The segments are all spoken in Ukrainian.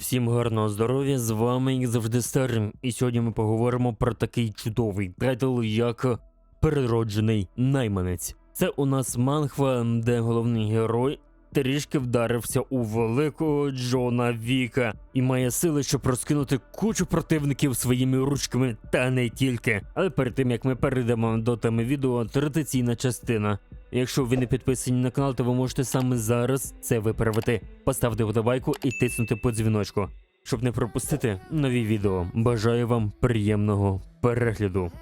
Всім гарного здоров'я, з вами як завжди Старим, і сьогодні ми поговоримо про такий чудовий тайтл, як Перероджений найманець. Це у нас манхва, де головний герой трішки вдарився у великого Джона Віка і має сили, щоб розкинути кучу противників своїми ручками, та не тільки. Але перед тим як ми перейдемо до теми відео, традиційна частина. Якщо ви не підписані на канал, то ви можете саме зараз це виправити. Поставте вподобайку і тиснути по дзвіночку, щоб не пропустити нові відео. Бажаю вам приємного перегляду.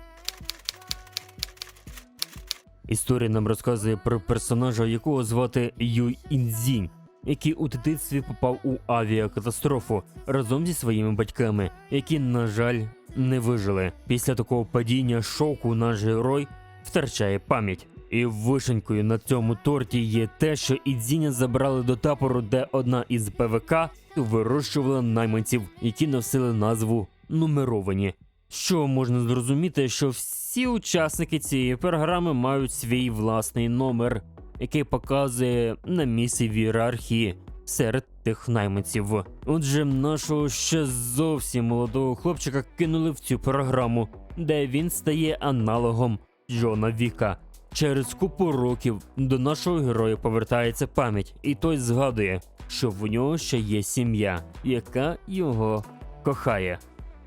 Історія нам розказує про персонажа, якого звати Юй Інзінь, який у дитинстві попав у авіакатастрофу разом зі своїми батьками, які, на жаль, не вижили. Після такого падіння шоку наш герой втрачає пам'ять. І вишенькою на цьому торті є те, що Ідзіня забрали до табору, де одна із ПВК вирощувала найманців, які носили назву нумеровані. Що можна зрозуміти, що всі учасники цієї програми мають свій власний номер, який показує на місці в ієрархії серед тих найманців. Отже, нашого ще зовсім молодого хлопчика кинули в цю програму, де він стає аналогом Джона Віка. Через купу років до нашого героя повертається пам'ять, і той згадує, що в нього ще є сім'я, яка його кохає,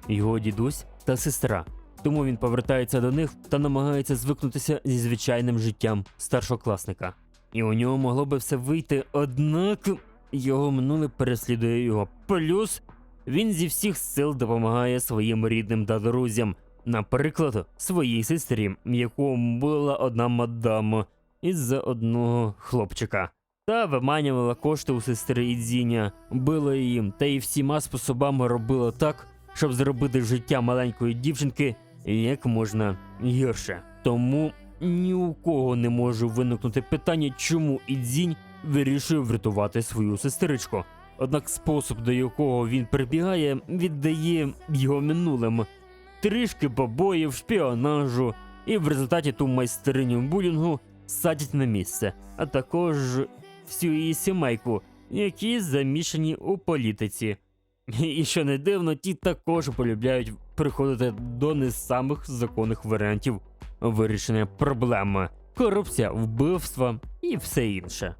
його дідусь та сестра. Тому він повертається до них та намагається звикнутися зі звичайним життям старшокласника. І у нього могло би все вийти, однак його минуле переслідує його. Плюс він зі всіх сил допомагає своїм рідним та друзям. Наприклад, своїй сестрі, яку була одна мадама із-за одного хлопчика. Та виманювала кошти у сестри Ідзіня, била її та й всіма способами робила так, щоб зробити життя маленької дівчинки як можна гірше. Тому ні у кого не може виникнути питання, чому Ідзінь вирішує врятувати свою сестричку. Однак спосіб, до якого він прибігає, віддає його минулим трішки побоїв, шпіонажу, і в результаті ту майстериню булінгу садять на місце, а також всю її сімейку, які замішані у політиці. І що не дивно, ті також полюбляють приходити до не самих законних варіантів вирішення проблеми, корупція, вбивства і все інше.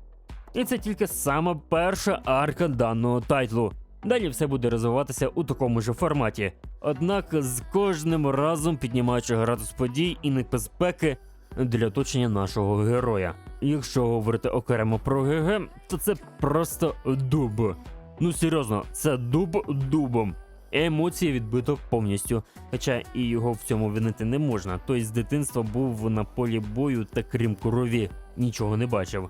І це тільки сама перша арка даного тайтлу. Далі все буде розвиватися у такому ж форматі. Однак з кожним разом піднімаючи градус подій і небезпеки для оточення нашого героя. Якщо говорити окремо про ГГ, то це просто дуб. Ну серйозно, це дуб дубом. Емоції відбито повністю, хоча і його в цьому винити не можна. Той з дитинства був на полі бою та крім крові, нічого не бачив.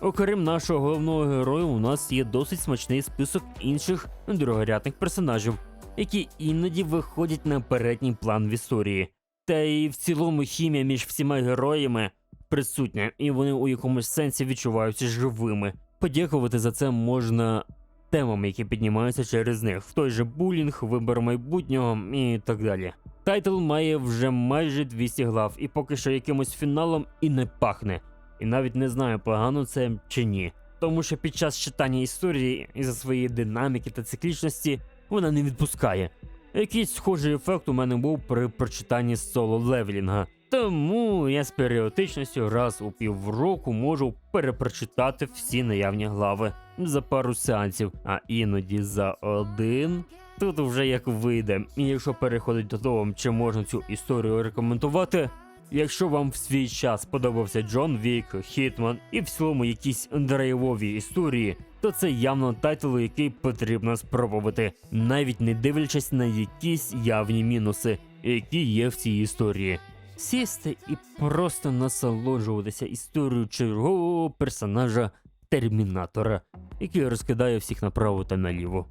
Окрім нашого головного героя, у нас є досить смачний список інших другорядних персонажів, які іноді виходять на передній план в історії. Та і в цілому хімія між всіма героями присутня, і вони у якомусь сенсі відчуваються живими. Подякувати за це можна темам, які піднімаються через них, в той же булінг, вибор майбутнього і так далі. Тайтл має вже майже 200 глав, і поки що якимось фіналом і не пахне. І навіть не знаю, погано це чи ні. Тому що під час читання історії із-за своєї динаміки та циклічності вона не відпускає. Якийсь схожий ефект у мене був при прочитанні соло левелінга. Тому я з періодичністю раз у півроку можу перепрочитати всі наявні глави за пару сеансів, а іноді за один. Тут вже як вийде. І якщо переходить до того, чи можна цю історію рекомендувати, Якщо вам в свій час подобався Джон Вік, Хітман і в цілому якісь драйвові історії, то це явно тайтл, який потрібно спробувати, навіть не дивлячись на якісь явні мінуси, які є в цій історії. Сісти і просто насолоджуватися історією чергового персонажа Термінатора, який розкидає всіх направо та наліво.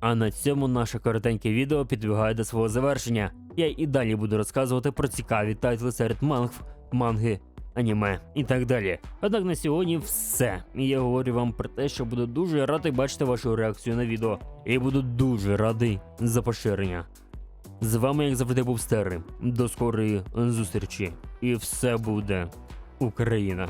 А на цьому наше коротеньке відео підбігає до свого завершення. Я і далі буду розказувати про цікаві тайтли серед мангв, манги, аніме і так далі. Однак на сьогодні все. Я говорю вам про те, що буду дуже радий бачити вашу реакцію на відео. І буду дуже радий за поширення. З вами, як завжди, був Стери. До скорої зустрічі. І все буде Україна.